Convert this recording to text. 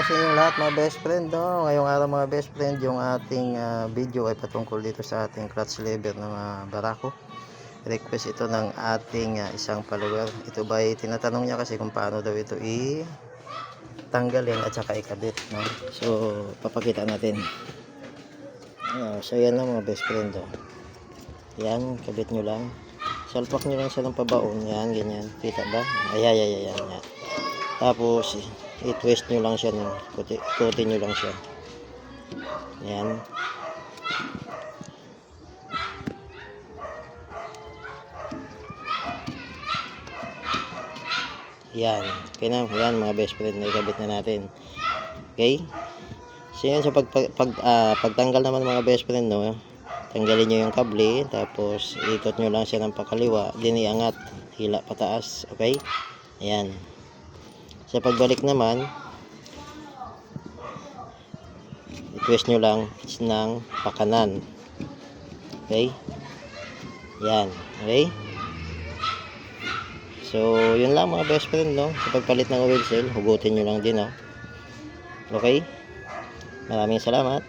sa inyong lahat mga best friend. No? Ngayong araw mga best friend, yung ating ah, video ay patungkol dito sa ating clutch lever ng ah, barako. Request ito ng ating ah, isang follower. Ito ba tinatanong niya kasi kung paano daw ito i tanggalin at saka ikabit. No? So, papakita natin. Ah, so, yan lang mga best friend. Oh. Yan, kabit nyo lang. Salpak nyo lang siya ng pabaon. Yan, ganyan. Kita ba? Ay, ay, ay, ay, ay. ay. Tapos, i-twist nyo lang siya. No? Kuti, nyo lang siya. Yan. Yan. Okay na. Yan mga best friend. Naikabit na natin. Okay? So yan sa pag, pag, pag, ah, pagtanggal naman mga best friend, no? Tanggalin nyo yung kable. Tapos, ikot nyo lang siya ng pakaliwa. Din iangat. Hila pataas. Okay? Ayan. Sa pagbalik naman, i-twist nyo lang ng pakanan. Okay? Yan. Okay? So, yun lang mga best friend, no? Sa pagpalit ng oil seal, hugutin nyo lang din, no? Okay? Maraming salamat.